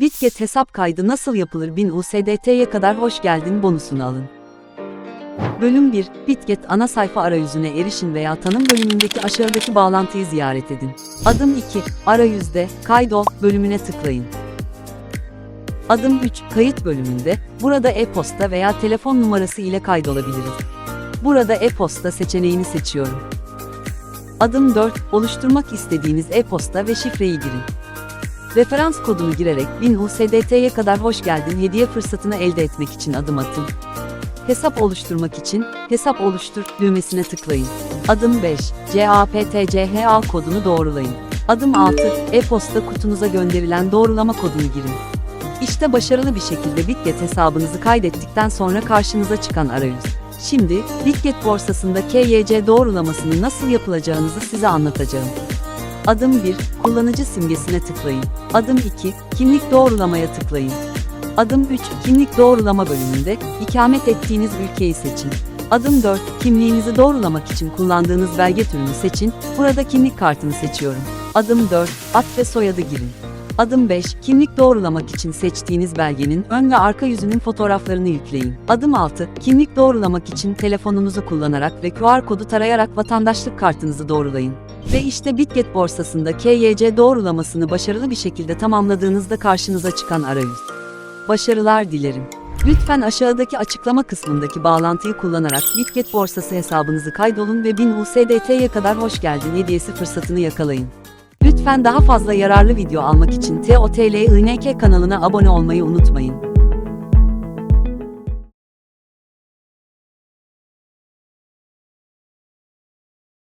Bitget hesap kaydı nasıl yapılır 1000 USDT'ye kadar hoş geldin bonusunu alın. Bölüm 1, Bitget ana sayfa arayüzüne erişin veya tanım bölümündeki aşağıdaki bağlantıyı ziyaret edin. Adım 2, arayüzde, kaydol bölümüne tıklayın. Adım 3, kayıt bölümünde, burada e-posta veya telefon numarası ile kaydolabiliriz. Burada e-posta seçeneğini seçiyorum. Adım 4, oluşturmak istediğiniz e-posta ve şifreyi girin. Referans kodunu girerek 1000 USDT'ye kadar hoş geldin hediye fırsatını elde etmek için adım atın. Hesap oluşturmak için hesap oluştur düğmesine tıklayın. Adım 5, CAPTCHA kodunu doğrulayın. Adım 6, e-posta kutunuza gönderilen doğrulama kodunu girin. İşte başarılı bir şekilde Bitget hesabınızı kaydettikten sonra karşınıza çıkan arayüz. Şimdi, Bitget borsasında KYC doğrulamasını nasıl yapılacağınızı size anlatacağım. Adım 1, kullanıcı simgesine tıklayın. Adım 2, kimlik doğrulamaya tıklayın. Adım 3, kimlik doğrulama bölümünde ikamet ettiğiniz ülkeyi seçin. Adım 4, kimliğinizi doğrulamak için kullandığınız belge türünü seçin. Burada kimlik kartını seçiyorum. Adım 4, ad ve soyadı girin. Adım 5, kimlik doğrulamak için seçtiğiniz belgenin ön ve arka yüzünün fotoğraflarını yükleyin. Adım 6, kimlik doğrulamak için telefonunuzu kullanarak ve QR kodu tarayarak vatandaşlık kartınızı doğrulayın. Ve işte Bitget borsasında KYC doğrulamasını başarılı bir şekilde tamamladığınızda karşınıza çıkan arayüz. Başarılar dilerim. Lütfen aşağıdaki açıklama kısmındaki bağlantıyı kullanarak Bitget borsası hesabınızı kaydolun ve 1000 USDT'ye kadar hoş geldin hediyesi fırsatını yakalayın. Lütfen daha fazla yararlı video almak için TOTL INK kanalına abone olmayı unutmayın.